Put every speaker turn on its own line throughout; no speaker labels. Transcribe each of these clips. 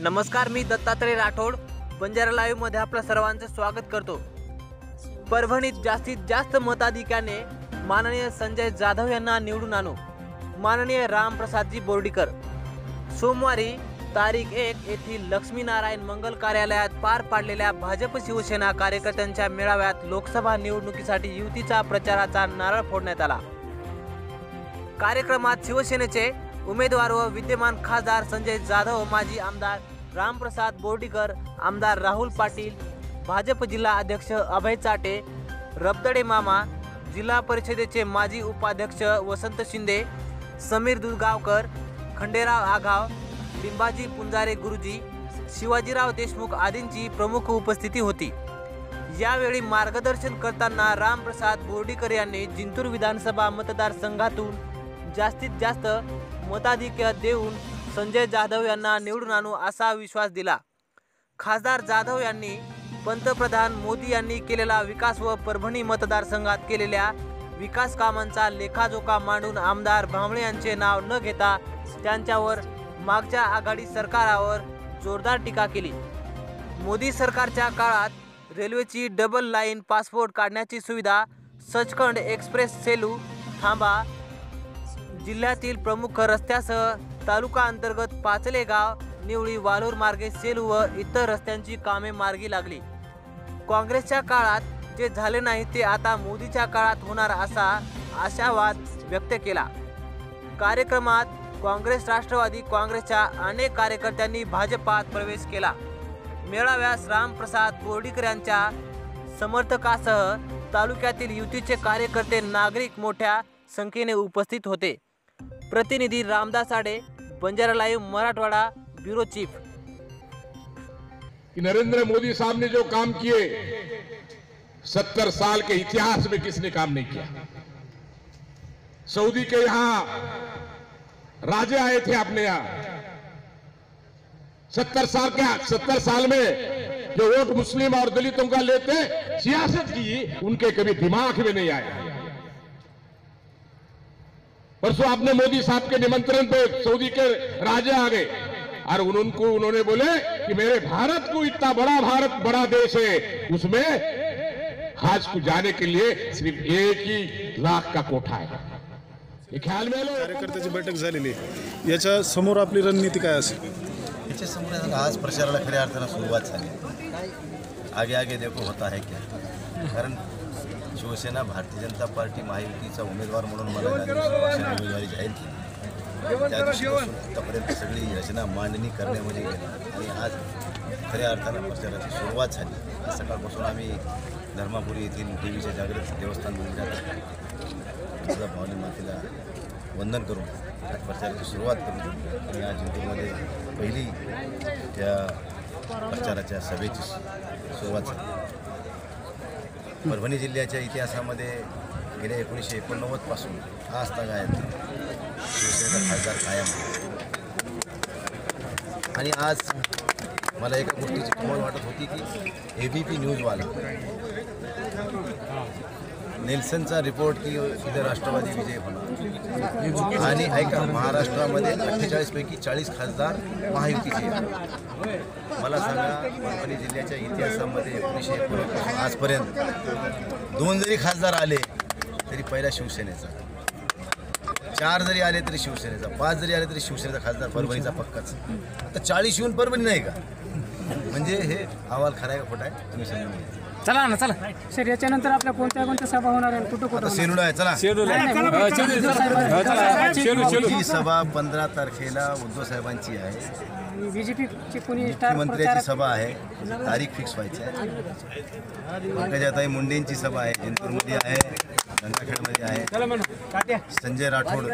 नमस्कार मी दत्तात्रय राठोड. बंजारा लाईव्हमध्ये आपलं सर्वांचं स्वागत करतो. परभणीत जास्तीत जास्त मताधिक्याने माननीय संजय जाधव यांना निवडून आणू. माननीय रामप्रसादजी बोर्डीकर. सोमवारी तारीख एक येथील लक्ष्मीनारायण मंगल कार्यालयात पार पाडलेल्या भाजप शिवसेना कार्यकर्त्यांच्या मेळाव्यात लोकसभा निवडणुकीसाठी युतीचा प्रचाराचा नारळ फोडण्यात आला. कार्यक्रमात शिवसेनेचे उमेदवार व विद्यमान खासदार संजय जाधव माजी आमदार रामप्रसाद बोर्डीकर आमदार राहुल पाटील भाजप जिल्हा अध्यक्ष अभय चाटे रबदडे मामा जिल्हा परिषदेचे माजी उपाध्यक्ष वसंत शिंदे समीर दुधगावकर खंडेराव आघाव लिंबाजी पुंजारे गुरुजी शिवाजीराव देशमुख आदींची प्रमुख उपस्थिती होती. यावेळी मार्गदर्शन करताना रामप्रसाद बोर्डीकर यांनी जिंतूर विधानसभा मतदारसंघातून जास्तीत जास्त मताधिक्य देऊन संजय जाधव यांना निवडून आणू असा विश्वास दिला. खासदार जाधव यांनी पंतप्रधान मोदी यांनी केलेला विकास व परभणी मतदारसंघात केलेल्या विकास कामांचा लेखाजोखा मांडून आमदार भांबळे यांचे नाव न घेता त्यांच्यावर मागच्या आघाडी सरकारावर जोरदार टीका केली. मोदी सरकारच्या काळात रेल्वेची डबल लाईन पासपोर्ट काढण्याची सुविधा सचखंड एक्सप्रेस सेलू थांबा जिल्ह्यातील प्रमुख रस्त्यासह तालुका अंतर्गत पाचले गाव निवळी वालोर मार्गे सेलू व इतर रस्त्यांची कामे मार्गी लागली. काँग्रेसच्या काळात जे झाले नाही ते आता मोदीच्या काळात होणार असा आशावाद व्यक्त केला. कार्यक्रमात काँग्रेस राष्ट्रवादी काँग्रेसच्या अनेक कार्यकर्त्यांनी भाजपात प्रवेश केला. मेळाव्यास रामप्रसाद बोर्डीकर यांच्या समर्थकासह तालुक्यातील युतीचे कार्यकर्ते नागरिक मोठ्या संख्येने उपस्थित होते. प्रतिनिधी Ramdas Ade, Banjara live Marathwada bureau chief.
कि नरेंद्र मोदी साहब ने जो काम किए, सत्तर साल के इतिहास में किसने काम नहीं किया? सऊदी के यहाँ राजे आए थे अपने यहाँ। सत्तर साल के सत्तर साल में जो वोट मुस्लिम और दलितों का लेते, सियासत की, उनके कभी दिमाग में नहीं आया। परसों आपने मोदी साहब के निमंत्रण पे सऊदी के राजे आ गए। और उनको उन्होंने बोले कि मेरे भारत को इतना बड़ा भारत बड़ा देश है उसमें हज को जाने के लिए सिर्फ़ एक ही लाख का कोठा है। ये ख्याल में लो
कार्यकर्त्याची बैठक झालेली याच्या समोर आपली रणनीती काय असेल?
याच्या समोर आज प्रचाराला खऱ्या अर्थानं सुरुवात झाली. आगे आगे देखो होता है क्या? कारण शिवसेना भारतीय जनता पार्टी महायुतीचा उमेदवार म्हणून मला जाहीर केली त्या दिवशीपासून आतापर्यंत सगळी रचना मांडणी करण्यामध्ये गेली आणि आज खऱ्या अर्थानं प्रचाराची सुरुवात झाली. आज सकाळपासून आम्ही धर्मापुरी येथील देवीच्या जागृत देवस्थान मंदिरात तुळजा भावनी मातेला वंदन करून प्रचाराची सुरुवात करून आणि आज जिंतूरमध्ये पहिली त्या प्रचाराच्या सभेची सुरुवात झाली. परभणी जिल्ह्याच्या इतिहासामध्ये गेल्या एकोणीसशे एकोणनव्वदपासून आज गायत शिवसेनेचा खासदार कायम आणि आज मला एका गोष्टीची कमाल वाटत होती की ए बी पी न्यूजवाला नेल्सनचा रिपोर्ट की उद्या राष्ट्रवादी विजय होणार. आणि ऐका महाराष्ट्रामध्ये अठ्ठेचाळीसपैकी चाळीस खासदार महायुतीचे मला सांगा परभणी जिल्ह्याच्या इतिहासामध्ये एकोणीसशे एकोणपासून आजपर्यंत दोन जरी खासदार आले तरी पहिला शिवसेनेचा. चार जरी आले तरी शिवसेनेचा पाच जरी आले तरी शिवसेनेचा खासदार परभणीचा पक्काच. तर चाळीस येऊन परभणी नाही का? म्हणजे हे अहवाल खरा आहे का खोटा आहे? तुम्ही समजून
चला ना चला.
सर याच्यानंतर आपल्या कोणत्या कोणत्या सभा होणार आहे कुठं कुठं
आता सेलूला आहे चला. ही सभा पंधरा तारखेला उद्धव साहेबांची आहे.
बीजेपीची कोणी स्टार
मुख्यमंत्र्याची
प्रचारक?
सभा आहे. तारीख फिक्स व्हायची आहे. पंकजाताई मुंडेंची सभा आहे. जिंतूरमध्ये आहे. गंगाखेडमध्ये आहे. संजय राठोड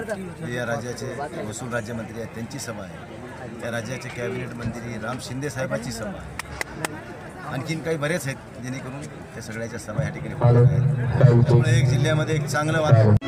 जे या राज्याचे महसूल राज्यमंत्री आहेत त्यांची सभा आहे. त्या राज्याचे कॅबिनेट मंत्री राम शिंदे साहेबांची सभा आहे. आणखीन काही बरेच आहेत जेणेकरून त्या सगळ्याच्या सभा या ठिकाणी होणार आहेत. त्यामुळे एक जिल्ह्यामध्ये एक चांगलं वातावरण